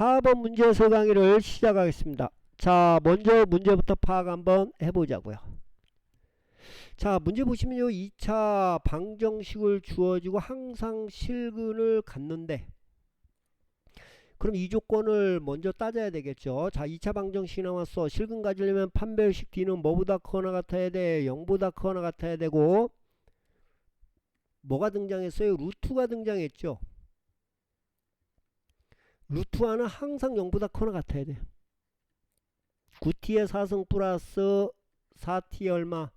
4번 문제 해설 강의를 시작하겠습니다. 자, 먼저 문제부터 파악 한번 해보자고요. 자, 문제 보시면요. 2차 방정식을 주어지고 항상 실근을 갖는데 그럼 이 조건을 먼저 따져야 되겠죠. 자, 2차 방정식이 나왔어. 실근 가지려면 판별식 D는 뭐보다 커나 같아야 돼? 0보다 커나 같아야 되고 뭐가 등장했어요? 루트가 등장했죠. 루트 하나 항상 0보다 커나 같아야 돼. 9t의 4승 플러스 4t 얼마?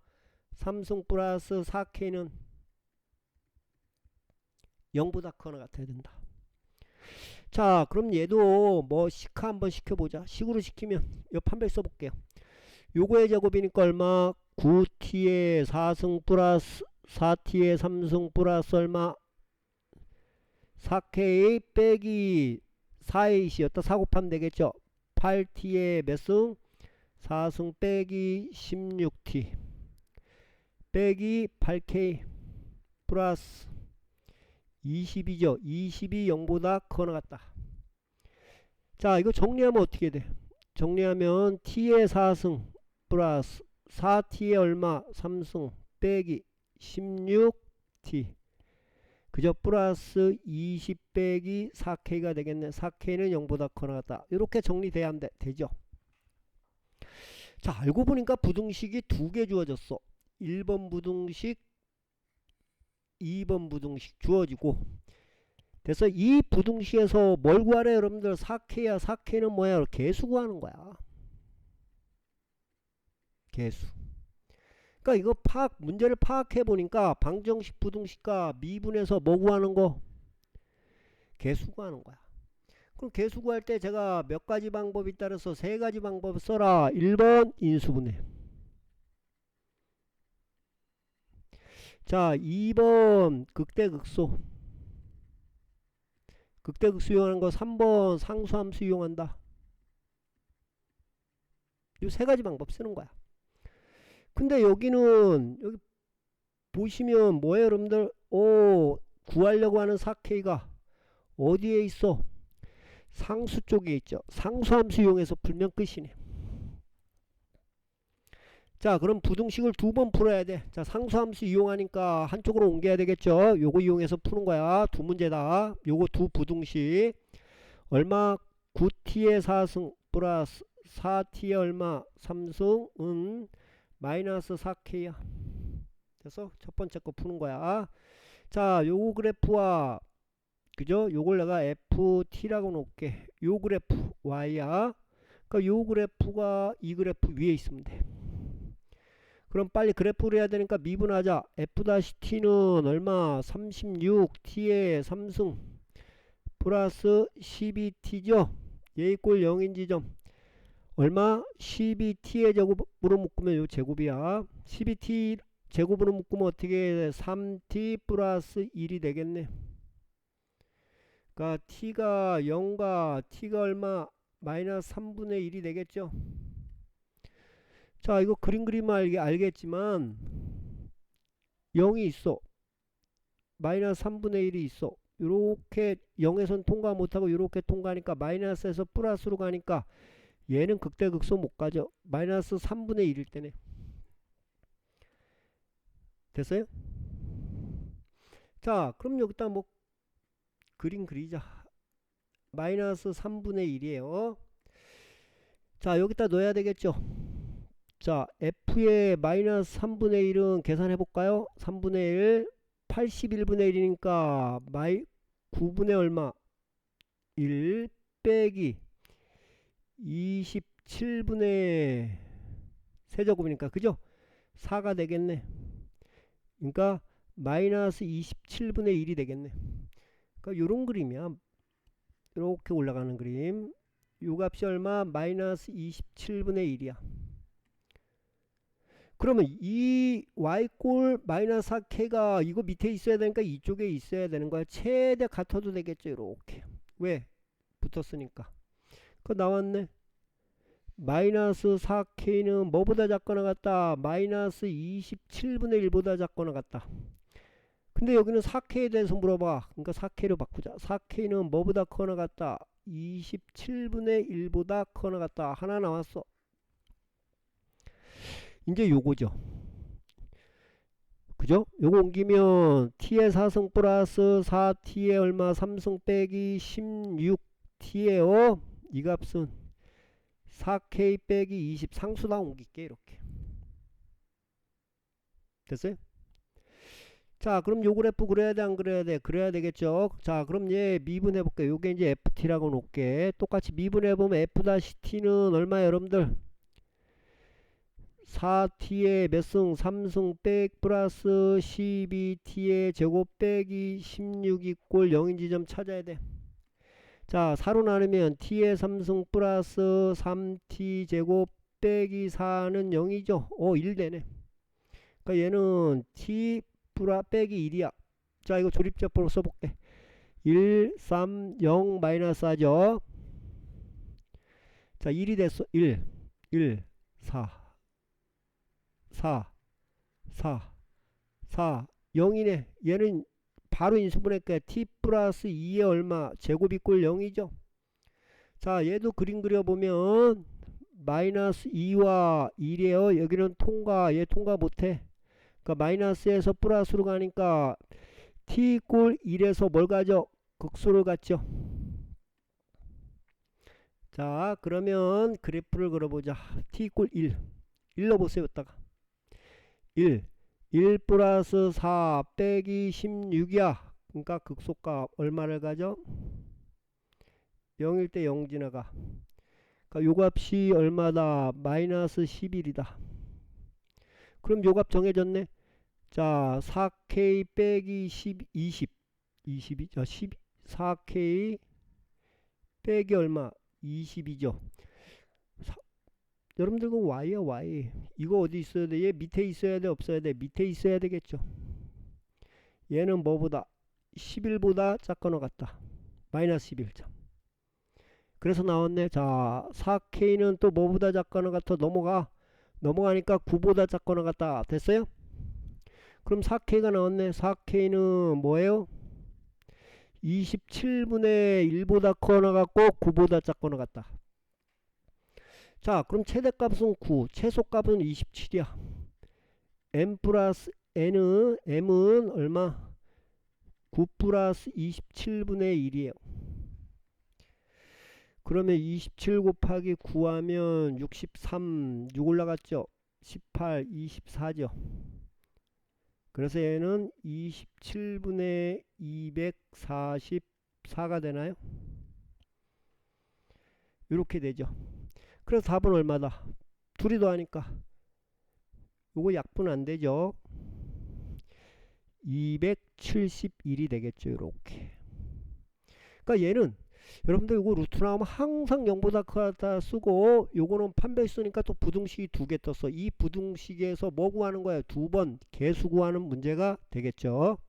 3승 플러스 4k는 0보다 커나 같아야 된다. 자, 그럼 얘도 뭐 시카 한번 시켜보자. 식으로 시키면 요 판별 써볼게요. 요거의 제곱이니까 얼마? 9t의 4승 플러스 4t의 3승 플러스 얼마? 4k 빼기 4A이었다. 4 곱하면 되겠죠. 8T에 몇 승? 4승 빼기 16T 빼기 8K 플러스 20이죠. 20이 0보다 커 나갔다. 자, 이거 정리하면 어떻게 돼? 정리하면 T의 4승 플러스 4T의 얼마? 3승 빼기 16T 그저 플러스 20 빼기 4K가 되겠네. 4K는 0보다 커 나갔다. 이렇게 정리돼야 돼, 되죠. 자, 알고 보니까 부등식이 두 개 주어졌어. 1번 부등식, 2번 부등식 주어지고. 그래서 이 부등식에서 뭘 구하래 여러분들 4K야. 4K는 뭐야? 개수 구하는 거야. 개수. 그러니까 이거 파악 문제를 파악해 보니까 방정식 부등식과 미분에서 뭐 구하는 거 개수 구하는 거야. 그럼 개수 구할 때 제가 몇 가지 방법이 따라서 세 가지 방법 써라. 1번 인수분해. 자, 2번 극대극소. 극대극소 이용하는 거 3번 상수함수 이용한다. 이 세 가지 방법 쓰는 거야. 근데 여기는 여기 보시면 뭐예요 여러분들? 오 구하려고 하는 4K가 어디에 있어? 상수 쪽에 있죠. 상수 함수 이용해서 풀면 끝이네. 자 그럼 부등식을 두 번 풀어야 돼자 상수 함수 이용하니까 한쪽으로 옮겨야 되겠죠? 요거 이용해서 푸는 거야. 두 문제다. 요거 두 부등식. 얼마? 9t의 4승 플러스 4t의 얼마? 3승 은 마이너스 4K야. 그래서 첫 번째 거 푸는 거야. 자, 요 그래프와 그죠? 요걸 내가 FT라고 놓을게. 요 그래프 Y야. 그러니까 요 그래프가 이 그래프 위에 있으면 돼. 그럼 빨리 그래프를 해야 되니까 미분하자. F-T는 얼마? 36T의 3승 플러스 12T죠? 얘 이꼴 0인 지점. 얼마? 12t의 제곱으로 묶으면 요 제곱이야. 12t 제곱으로 묶으면 어떻게 돼? 3t 플러스 1이 되겠네. 그러니까 t가 0과 t가 얼마? 마이너스 3분의 1이 되겠죠. 자, 이거 그림 그리면 알게, 알겠지만 0이 있어. 마이너스 3분의 1이 있어. 요렇게 0에선 통과 못하고 요렇게 통과하니까 마이너스에서 플러스로 가니까 얘는 극대 극소 못 가죠. 마이너스 3분의 1일 때네. 됐어요? 자, 그럼 여기다 뭐 그림 그리자. 마이너스 3분의 1이에요. 자, 여기다 넣어야 되겠죠. 자, f의 마이너스 3분의 1은 계산해 볼까요? 3분의 1, 81분의 1이니까 마이 9분의 얼마? 1 빼기 27분의 세제곱이니까 그죠? 4가 되겠네. 그러니까 마이너스 27분의 1이 되겠네. 그러니까 요런 그림이야. 이렇게 올라가는 그림. 요 값이 얼마? 마이너스 27분의 1이야. 그러면 이 y꼴 마이너스 4k가 이거 밑에 있어야 되니까 이쪽에 있어야 되는 거야. 최대 같아도 되겠죠. 이렇게. 왜? 붙었으니까. 그 나왔네. 마이너스 4K는 뭐보다 작거나 같다? 마이너스 27분의 1보다 작거나 같다. 근데 여기는 4K에 대해서 물어봐. 그러니까 4K로 바꾸자. 4K는 뭐보다 커나 같다? 27분의 1보다 커나 같다. 하나 나왔어. 이제 요거죠. 그죠? 요거 옮기면 t의 4승 플러스 4t의 얼마 3승 빼기 16t에요. 이 값은 4k 빼기 20 상수다 옮길게 이렇게. 됐어요? 자 그럼 요 그래프 그려야 돼 안 그려야 돼? 그려야 되겠죠? 자 그럼 얘 미분해 볼게 요게 이제 ft라고 놓을게. 똑같이 미분해 보면 f-t는 얼마 여러분들? 4t의 몇승? 3승 백 플러스 12t의 제곱 빼기 16 이꼴 0인 지점 찾아야 돼 자 4로 나누면 t의 3승 플러스 3t 제곱 빼기 4는 0이죠 오 1 되네 그러니까 얘는 t 플라 빼기 1이야. 자, 이거 조립제법으로 써볼게. 1, 3, 0 마이너스 하죠. 자, 1이 됐어. 1, 1, 4, 4, 4, 4, 0이네. 얘는 바로 인수분해할게. t 플러스 2에 얼마? 제곱 이꼴 0이죠. 자, 얘도 그림 그려보면 마이너스 2와 1이에요. 여기는 통과, 얘 통과 못해. 그러니까 마이너스에서 플러스로 가니까 t 이꼴 1에서 뭘 가죠? 극수를 갖죠. 자 그러면 그래프를 그려보자. t 이꼴 1 1로 보세요. 여기다가 1 1 플러스 4 빼기 16이야. 그러니까 극소값 얼마를 가죠? 0일 때 0 지나가. 그러니까 요 값이 얼마다? 마이너스 11이다. 그럼 요값 정해졌네. 자, 4K 빼기 10, 20. 20이죠. 10, 4K 빼기 얼마? 20이죠. 사, 여러분들 그 Y야 Y. 이거 어디 있어야 돼? 얘 밑에 있어야 돼? 없어야 돼? 밑에 있어야 되겠죠. 얘는 뭐보다? 11보다 작거나 같다. 마이너스 11점. 그래서 나왔네. 자, 4K는 또 뭐보다 작거나 같아? 넘어가. 넘어가니까 9보다 작거나 같다. 됐어요? 그럼 4K가 나왔네. 4K는 뭐예요? 27분의 1보다 커나 같고 9보다 작거나 같다. 자, 그럼 최대값은 9, 최소값은 27이야. m 플러스 n은 m은 얼마? 9 플러스 27분의 1이에요. 그러면 27 곱하기 9 하면 63, 6 올라갔죠? 18, 24죠? 그래서 얘는 27분의 244가 되나요? 이렇게 되죠. 그래서 답은 얼마다? 둘이 더하니까 요거 약분 안 되죠. 271이 되겠죠. 이렇게. 그러니까 얘는 여러분들 이거 루트 나오면 항상 0보다 크다 쓰고 요거는 판별 쓰니까 또 부등식이 두 개 떴어 이 부등식에서 뭐 구하는 거야 두번 개수 구하는 문제가 되겠죠